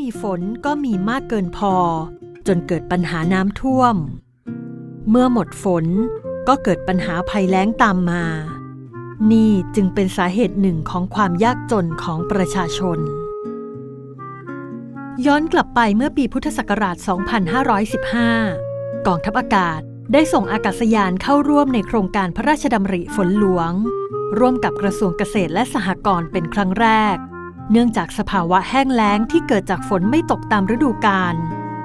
มีฝนก็มีมากเกินพอ จนเกิดปัญหาน้ำท่วม เมื่อหมดฝนก็เกิดปัญหาภัยแล้งตามมา นี่จึงเป็นสาเหตุหนึ่งของความยากจนของประชาชน ย้อนกลับไปเมื่อปีพุทธศักราช 2515 กองทัพอากาศได้ส่งอากาศยานเข้าร่วมในโครงการพระราชดำริฝนหลวง ร่วมกับกระทรวงเกษตรและสหกรณ์เป็นครั้งแรก เนื่องจากสภาวะแห้งแล้งที่เกิดจากฝนไม่ตกตามฤดูกาล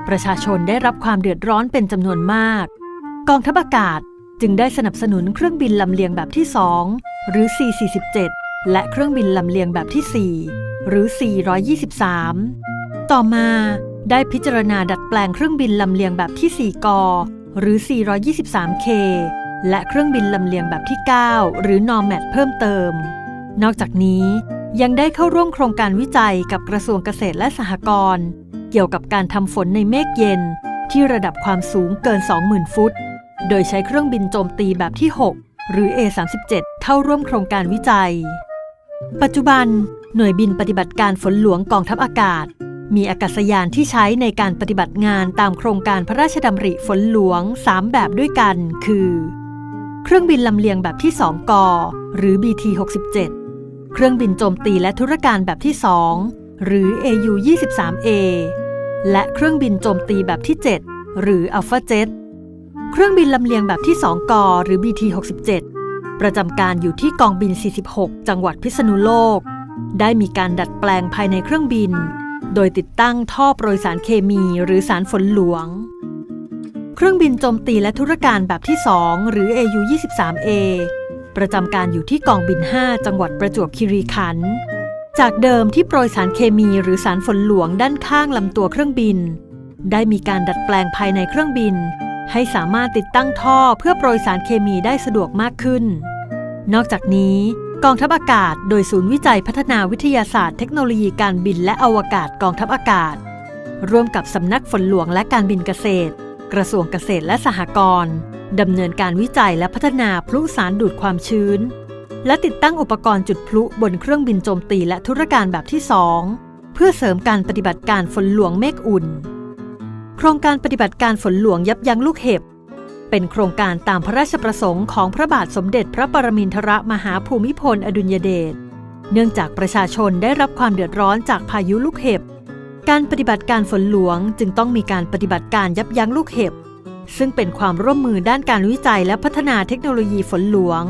ประชาชนได้รับความเดือดร้อนเป็นจำนวนมาก กองทัพอากาศจึงได้สนับสนุนเครื่องบินลำเลียงแบบที่ 2 หรือ C-47 และเครื่องบินลำเลียงแบบที่ 4 หรือ 423 ต่อมาได้พิจารณาดัดแปลงเครื่องบินลำเลียงแบบที่ 4 ก หรือ 423K และเครื่องบินลำเลียงแบบที่ 9 หรือ NORMAD เพิ่มเติม นอกจากนี้ ยังได้เข้าร่วมโครงการวิจัยกับกระทรวงเกษตรและสหกรณ์เกี่ยวกับการทำฝนในเมฆเย็น ที่ระดับความสูงเกิน 20,000 ฟุต โดยใช้เครื่องบินโจมตีแบบที่ 6 หรือ A37 เข้าร่วมโครงการวิจัย ปัจจุบัน หน่วยบินปฏิบัติการฝนหลวงกองทัพอากาศ มีอากาศยานที่ใช้ในการปฏิบัติงานตามโครงการพระราชดำริฝนหลวง 3 แบบด้วยกัน คือ เครื่องบินลำเลียงแบบที่ 2 ก หรือ BT67 เครื่องบินโจมตีและธุรการแบบที่ 2 หรือ AU-23A และเครื่องบินโจมตีแบบที่ 7 หรือ Alpha Jet เครื่องบินลำเลียงแบบที่ 2 กอหรือ BT67 ประจำการอยู่ที่กองบิน 46 จังหวัดพิษณุโลก ได้มีการดัดแปลงภายในเครื่องบิน โดยติดตั้งท่อโปรยสารเคมีหรือสารฝนหลวง เครื่องบินโจมตีและธุรการแบบที่ 2 หรือ AU-23A ประจำการอยู่ที่กองบิน 5 จังหวัดประจวบคีรีขันธ์จากเดิมที่โปรยสารเคมีหรือสารฝนหลวงด้านข้างลำตัวเครื่องบิน ได้มีการดัดแปลงภายในเครื่องบิน ให้สามารถติดตั้งท่อเพื่อโปรยสารเคมีได้สะดวกมากขึ้น นอกจากนี้ กองทัพอากาศ โดยศูนย์วิจัยพัฒนาวิทยาศาสตร์เทคโนโลยีการบินและอวกาศกองทัพอากาศ ร่วมกับสำนักฝนหลวงและการบินเกษตร กระทรวงเกษตรและสหกรณ์ ดำเนินการวิจัยและพัฒนาพลุสารดูดความชื้น และติดตั้งอุปกรณ์จุดพลุบนเครื่องบินโจมตีและธุรการแบบที่ 2 เพื่อเสริมการปฏิบัติการฝนหลวงเมฆอุ่น โครงการปฏิบัติการฝนหลวงยับยั้งลูกเห็บ เป็นโครงการตามพระราชประสงค์ของพระบาทสมเด็จพระปรมินทรมหาภูมิพลอดุลยเดชเนื่องจากประชาชนได้รับความเดือดร้อนจากพายุลูกเห็บ การปฏิบัติการฝนหลวงจึงต้องมีการปฏิบัติการยับยั้งลูกเห็บ ซึ่งเป็นความร่วมมือด้านการวิจัยและพัฒนาเทคโนโลยีฝนหลวง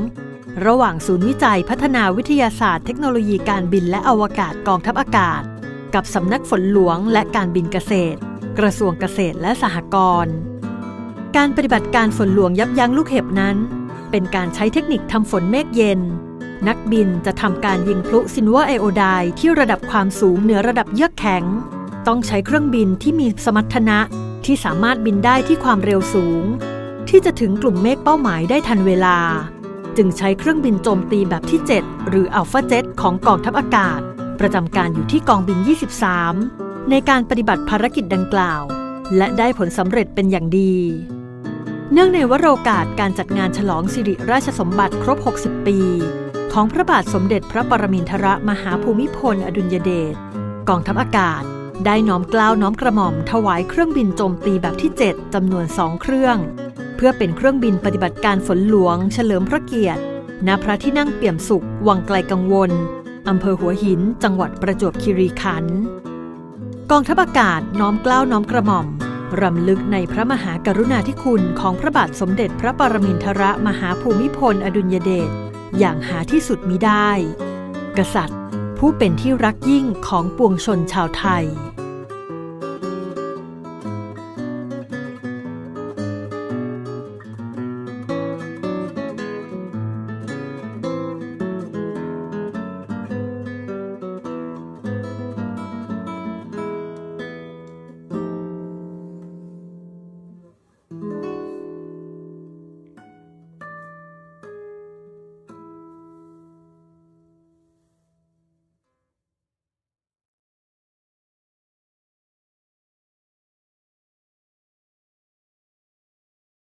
ระหว่างศูนย์วิจัยพัฒนาวิทยาศาสตร์เทคโนโลยีการบินและอวกาศกองทัพอากาศ กับสำนักฝนหลวงและการบินเกษตร กระทรวงเกษตรและสหกรณ์ การปฏิบัติการฝนหลวงยับยั้งลูกเห็บนั้น เป็นการใช้เทคนิคทำฝนเมฆเย็น นักบินจะทำการยิงพลุซินวาไอโอไดที่ระดับความสูงเหนือระดับเยือกแข็ง ต้องใช้เครื่องบินที่มีสมรรถนะ ที่สามารถบินได้ที่ความเร็วสูง ที่จะถึงกลุ่มเมฆเป้าหมายได้ทันเวลา จึงใช้เครื่องบินโจมตีแบบที่ 7 หรืออัลฟาเจ็ตของกองทัพอากาศ ประจำการอยู่ที่กองบิน 23 ในการปฏิบัติภารกิจดังกล่าว และได้ผลสำเร็จเป็นอย่างดี เนื่องในวโรกาสการจัดงานฉลองสิริราชสมบัติครบ 60 ปี ของพระบาทสมเด็จพระปรมินทรมหาภูมิพล อดุลยเดชกองทัพอากาศ ได้น้อมกล้าวน้อมกระหม่อมถวายเครื่องบินโจมตีแบบที่ 7 จำนวนสองเครื่อง เพื่อเป็นเครื่องบินปฏิบัติการฝนหลวง เฉลิมพระเกียรติณพระที่นั่งเปี่ยมสุข วังไกลกังวลอำเภอหัวหิน จังหวัดประจวบคีรีขันธ์กองทัพอากาศน้อมกล้าวน้อมกระหม่อมรำลึกในพระมหากรุณาธิคุณของพระบาทสมเด็จพระปรมินทรมหาภูมิพล อดุลยเดชอย่างหาที่สุดมิได้ กษัตริย์ ผู้เป็นที่รักยิ่งของปวงชนชาวไทย